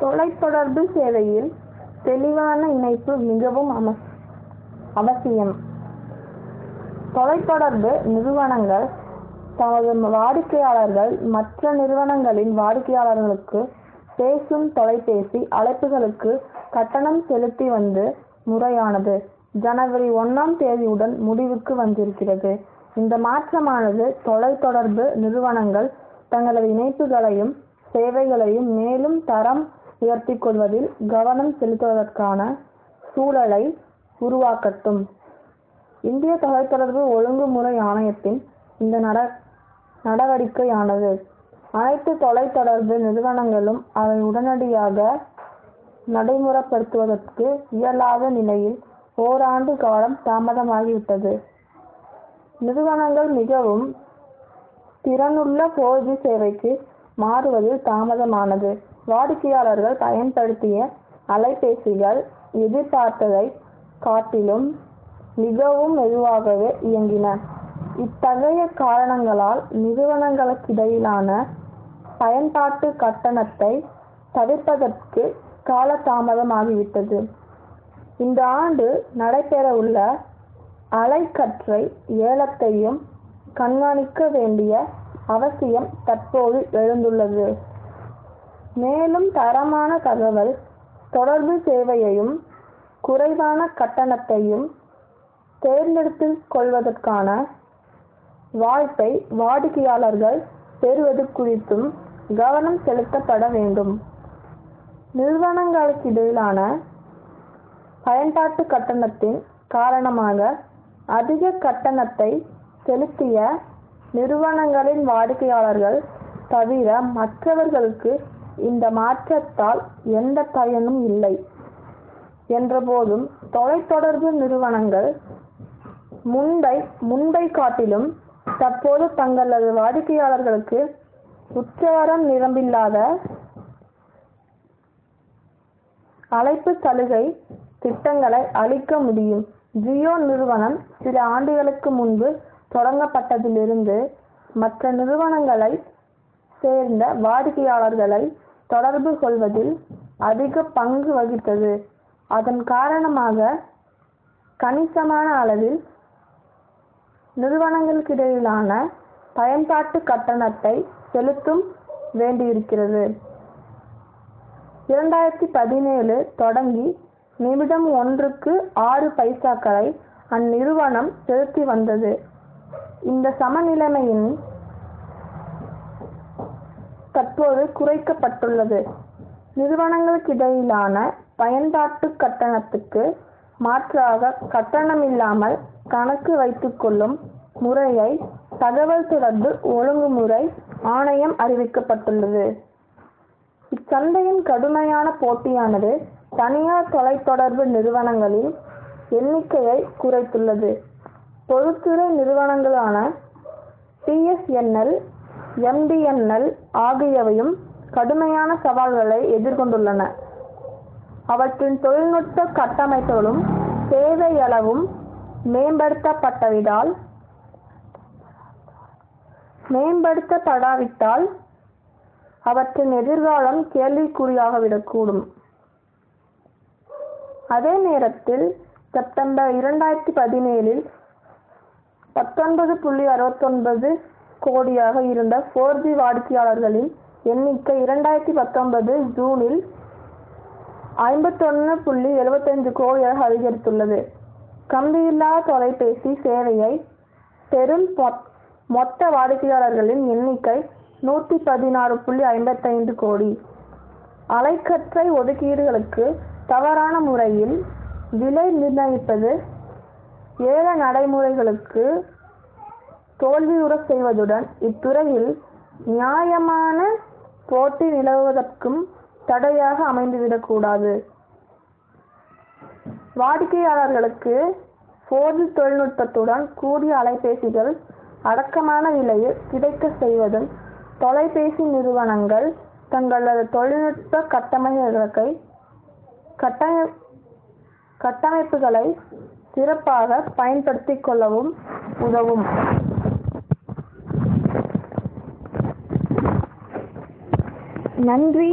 தொலைத்தொடர்பு சேவையில் தெளிவான இணைப்பு மிகவும் அவசியம். தொலைத்தொடர்பு நிறுவனங்கள் தமது வாடிக்கையாளர்கள் மற்ற நிறுவனங்களின் வாடிக்கையாளர்களுக்கு பேசும் தொலைபேசி அழைப்புகளுக்கு கட்டணம் செலுத்தி வந்து முறையானது. ஜனவரி ஒன்றாம் தேதியுடன் முடிவுக்கு வந்திருக்கிறது. இந்த மாற்றமானது தொலைத்தொடர்பு நிறுவனங்கள் தங்களது இணைப்புகளையும் சேவைகளையும் மேலும் தரம் உயர்த்திக் கொள்வதில் கவனம் செலுத்துவதற்கான சூழலை உருவாக்கட்டும். இந்திய தொலைத்தொடர்பு ஒழுங்குமுறை ஆணையத்தின் இந்த நட நடவடிக்கையானது அனைத்து தொலைத்தொடர்பு நிறுவனங்களும் அதை உடனடியாக நடைமுறைப்படுத்துவதற்கு இயலாத நிலையில் ஓராண்டு காலம் தாமதமாகிவிட்டது. நிறுவனங்கள் மிகவும் திறனுள்ள போர்ஜி சேவைக்கு மாறுவதில் தாமதமானது. வாடிக்கையாளர்கள் பயன்படுத்திய அலைபேசிகள் எதிர்பார்த்ததை காட்டிலும் மிகவும் மெதுவாகவே இயங்கின. இத்தகைய காரணங்களால் நிறுவனங்களுக்கிடையிலான பயன்பாட்டு கட்டணத்தை தவிர்ப்பதற்கு காலதாமதமாகிவிட்டது. இந்த ஆண்டு நடைபெறவுள்ள அலைக்கற்றை ஏலத்தையும் கண்காணிக்க வேண்டிய அவசியம் தற்போது எழுந்துள்ளது. மேலும் தரமான தகவல் தொடர்பு சேவையையும் குறைவான கட்டணத்தையும் தேர்ந்தெடுத்துக் கொள்வதற்கான வாய்ப்பை வாடிக்கையாளர்கள் பெறுவது குறித்தும் கவனம் செலுத்தப்பட வேண்டும். நிறுவனங்களுக்கிடையிலான பயன்பாட்டு கட்டணத்தின் காரணமாக அதிக கட்டணத்தை செலுத்திய நிறுவனங்களின் வாடிக்கையாளர்கள் தவிர மற்றவர்களுக்கு இந்த மாற்றத்தால் எந்த பயனும் இல்லை. என்றபோதும் தொலைத்தொடர்பு நிறுவனங்கள் முன்பை முன்பை காட்டிலும் தற்போது தங்களது வாடிக்கையாளர்களுக்கு உச்சவரம் நிரம்பில்லாத அழைப்பு சலுகை திட்டங்களை அளிக்க முடியும். ஜியோ நிறுவனம் சில ஆண்டுகளுக்கு முன்பு தொடங்கப்பட்டதிலிருந்து மற்ற நிறுவனங்களை சேர்ந்த வாடிக்கையாளர்களை தொடர்பு கொள்வதில் அதிக பங்கு வகித்தது. அதன் காரணமாக கணிசமான அளவில் நிறுவனங்களுக்கிடையிலான பயன்பாட்டு கட்டணத்தை செலுத்தும் வேண்டியிருக்கிறது. இரண்டாயிரத்தி பதினேழு தொடங்கி நிமிடம் ஒன்றுக்கு ஆறு பைசாக்களை அந்நிறுவனம் செலுத்தி வந்தது. இந்த சமநிலைமையின் தற்போது குறைக்கப்பட்டுள்ளது. நிறுவனங்களுக்கிடையிலான பயன்பாட்டு கட்டணத்துக்கு மாற்றாக கட்டணமில்லாமல் கணக்கு வைத்துக்கொள்ளும் முறையை தகவல் தொடர்பு ஒழுங்குமுறை ஆணையம் அறிவிக்கப்பட்டுள்ளது. இச்சந்தையின் கடுமையான போட்டியானது தனியார் தொலைத்தொடர்பு நிறுவனங்களின் எண்ணிக்கையை குறைத்துள்ளது. பொதுத்துறை நிறுவனங்களான பிஎஸ்என்எல் எம்டிஎன்எல் ஆகியவையும் கடுமையான சவால்களை எதிர்கொண்டுள்ளன. அவற்றின் தொழில்நுட்ப கட்டமைப்புகளும் சேவையளவும் மேம்படுத்தப்பட்டவிடால் மேம்படுத்தப்படாவிட்டால் அவற்றின் எதிர்காலம் கேள்விக்குறியாகிவிடக்கூடும். அதே நேரத்தில் செப்டம்பர் இரண்டாயிரத்தி பதினேழில் பத்தொன்பது புள்ளி அறுபத்தொன்பது கோடியாக இருந்த ஃபோர் ஜி வாடிக்கையாளர்களின் எண்ணிக்கை இரண்டாயிரத்தி பத்தொன்பது ஜூனில் ஐம்பத்தொன்று புள்ளி எழுபத்தஞ்சு கோடியாக அதிகரித்துள்ளது. கம்பியில்லா தொலைபேசி சேவையை பெரும் மொத்த வாடிக்கையாளர்களின் எண்ணிக்கை நூற்றி பதினாறு புள்ளி ஐம்பத்தைந்து கோடி. அலைக்கற்றை ஒதுக்கீடுகளுக்கு தவறான முறையில் விலை நிர்ணயிப்பது ஏல நடைமுறைகளுக்கு தோல்வியுறச் செய்வதுடன் இத்துறையில் நியாயமான போட்டி நிலவுவதற்கும் தடையாக அமைந்துவிடக்கூடாது வாடிக்கையாளர்களுக்கு போர்ஜி தொழில்நுட்பத்துடன் கூடிய அலைபேசிகள் அடக்கமான விலையில் கிடைக்க செய்வதும் தொலைபேசி நிறுவனங்கள் தங்களது தொழில்நுட்ப கட்டமைப்புகளை கட்டமை கட்டமைப்புகளை சிறப்பாக பயன்படுத்திக் கொள்ளவும் உதவும். நன்றி